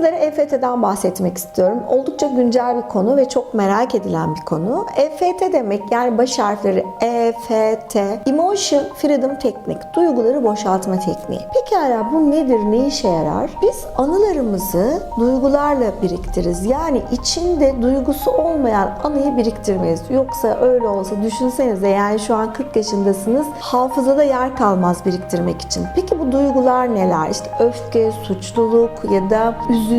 sizlere EFT'den bahsetmek istiyorum. Oldukça güncel bir konu ve çok merak edilen bir konu. EFT demek yani baş harfleri E, F, T. Emotion Freedom Technique. Duyguları boşaltma tekniği. Pekala bu nedir? Ne işe yarar? Biz anılarımızı duygularla biriktiririz. Yani içinde duygusu olmayan anıyı biriktirmeyiz. Yoksa öyle olsa düşünsenize yani şu an 40 yaşındasınız. Hafızada yer kalmaz biriktirmek için. Peki bu duygular neler? İşte öfke, suçluluk ya da üzüntü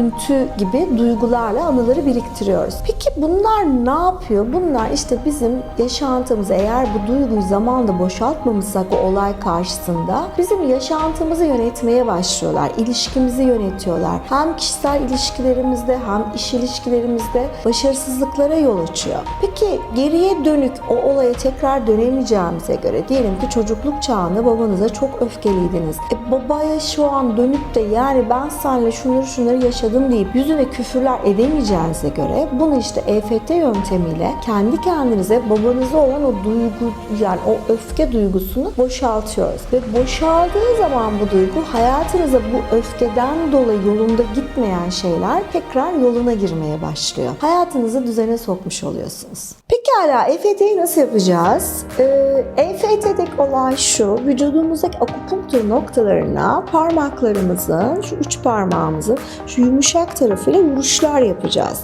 gibi duygularla anıları biriktiriyoruz. Peki bunlar ne yapıyor? Bunlar işte bizim yaşantımızı eğer bu duyguyu zamanla boşaltmamışsak o olay karşısında bizim yaşantımızı yönetmeye başlıyorlar. İlişkimizi yönetiyorlar. Hem kişisel ilişkilerimizde hem iş ilişkilerimizde başarısızlıklara yol açıyor. Peki geriye dönük o olaya tekrar dönemeyeceğimize göre diyelim ki çocukluk çağında babanıza çok öfkeliydiniz. E, babaya şu an dönüp de yani ben seninle şunları şunları yaşadım deyip yüzüne küfürler edemeyeceğinize göre bunu işte EFT yöntemiyle kendi kendinize babanıza olan o duygu yani o öfke duygusunu boşaltıyoruz. Ve boşaldığı zaman bu duygu hayatınıza bu öfkeden dolayı yolunda gitmeyen şeyler tekrar yoluna girmeye başlıyor. Hayatınızı düzene sokmuş oluyorsunuz. Pekala EFT'yi nasıl yapacağız? Ee, EFT'deki olay şu, vücudumuzdaki akupunktur noktalarına parmaklarımızın, şu üç parmağımızın şu yumuşak tarafıyla vuruşlar yapacağız.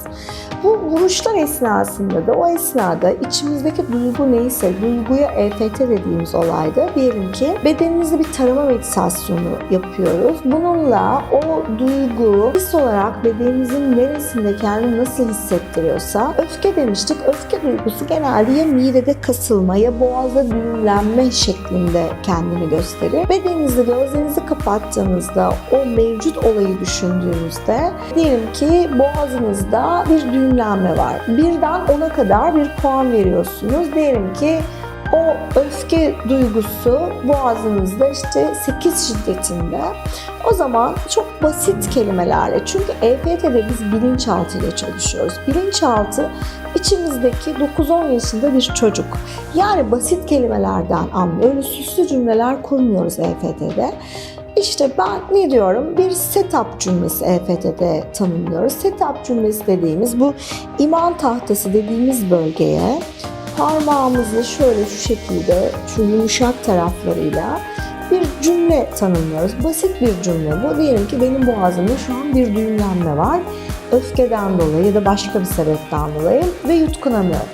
Bu vuruşlar esnasında da o esnada içimizdeki duygu neyse, duyguya EFT dediğimiz olayda diyelim ki bedenimizde bir tarama meditasyonu yapıyoruz. Bununla o duygu his olarak bedenimizin neresinde kendini nasıl hissettiriyorsa öfke demiştik. Öfke duygusu genelde ya midede kasılma ya boğazda düğümlenme şeklinde kendini gösterir. Bedeninizde gözlerinizi kapattığınızda o mevcut olayı düşündüğünüzde diyelim ki boğazınızda bir düğümlenme var. Birden ona kadar bir puan veriyorsunuz. Diyelim ki o öfke duygusu boğazınızda işte 8 şiddetinde. O zaman çok basit kelimelerle çünkü EFT'de biz bilinçaltı ile çalışıyoruz. Bilinçaltı içimizdeki 9-10 yaşında bir çocuk. Yani basit kelimelerden anlıyor. Öyle süslü cümleler kurmuyoruz EFT'de. İşte ben ne diyorum? Bir setup cümlesi EFT'de tanımlıyoruz. Setup cümlesi dediğimiz bu iman tahtası dediğimiz bölgeye parmağımızı şöyle şu şekilde şu yumuşak taraflarıyla bir cümle tanımlıyoruz. Basit bir cümle bu. Diyelim ki benim boğazımda şu an bir düğümlenme var. Öfkeden dolayı ya da başka bir sebepten dolayı ve yutkunamıyorum.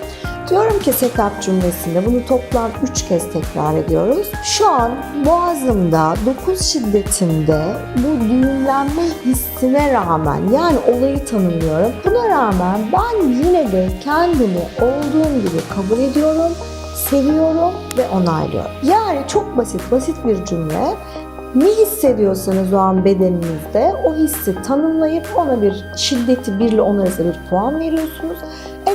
Diyorum ki setup cümlesinde bunu toplam 3 kez tekrar ediyoruz. Şu an boğazımda 9 şiddetinde bu düğümlenme hissine rağmen yani olayı tanımlıyorum. Buna rağmen ben yine de kendimi olduğum gibi kabul ediyorum, seviyorum ve onaylıyorum. Yani çok basit, basit bir cümle. Ne hissediyorsanız o an bedeninizde o hissi tanımlayıp ona bir şiddeti 1 ile 10 arasında bir puan veriyorsunuz.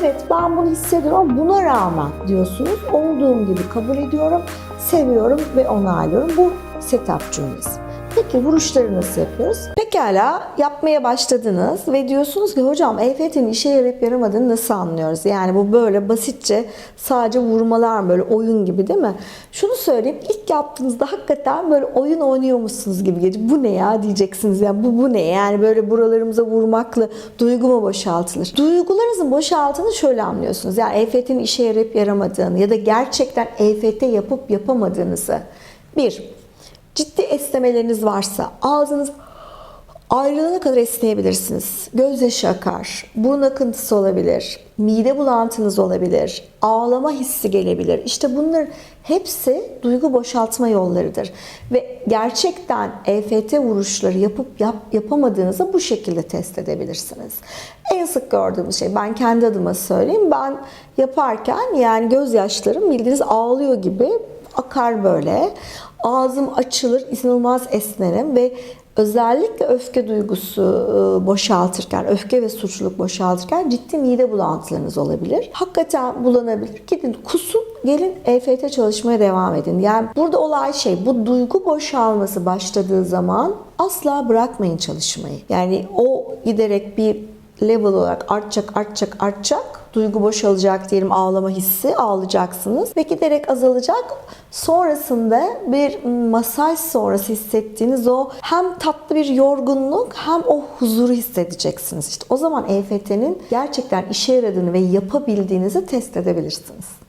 Evet ben bunu hissediyorum ama buna rağmen diyorsunuz. Olduğum gibi kabul ediyorum, seviyorum ve onaylıyorum. Bu setup cümlesi. Peki vuruşları nasıl yapıyoruz? Pekala yapmaya başladınız ve diyorsunuz ki hocam EFT'nin işe yarayıp yaramadığını nasıl anlıyoruz? Yani bu böyle basitçe sadece vurmalar böyle oyun gibi değil mi? Şunu söyleyeyim ilk yaptığınızda hakikaten böyle oyun oynuyormuşsunuz gibi gelecek. Bu ne ya diyeceksiniz ya bu, bu ne yani böyle buralarımıza vurmakla duygu mu boşaltılır? Duygularınızın boşaltını şöyle anlıyorsunuz. Yani EFT'nin işe yarayıp yaramadığını ya da gerçekten EFT yapıp yapamadığınızı. Bir, ciddi esnemeleriniz varsa ağzınız ayrılana kadar esneyebilirsiniz. Gözyaşı akar, burun akıntısı olabilir, mide bulantınız olabilir, ağlama hissi gelebilir. İşte bunların hepsi duygu boşaltma yollarıdır. Ve gerçekten EFT vuruşları yapıp yap, yapamadığınızı bu şekilde test edebilirsiniz. En sık gördüğümüz şey, ben kendi adıma söyleyeyim, ben yaparken yani gözyaşlarım bildiğiniz ağlıyor gibi akar böyle. Ağzım açılır, inanılmaz esnerim ve özellikle öfke duygusu e, boşaltırken, öfke ve suçluluk boşaltırken ciddi mide bulantılarınız olabilir. Hakikaten bulanabilir. Gidin kusun, gelin EFT çalışmaya devam edin. Yani burada olay şey, bu duygu boşalması başladığı zaman asla bırakmayın çalışmayı. Yani o giderek bir level olarak artacak, artacak, artacak duygu boşalacak diyelim ağlama hissi ağlayacaksınız ve giderek azalacak. Sonrasında bir masaj sonrası hissettiğiniz o hem tatlı bir yorgunluk hem o huzuru hissedeceksiniz. İşte o zaman EFT'nin gerçekten işe yaradığını ve yapabildiğinizi test edebilirsiniz.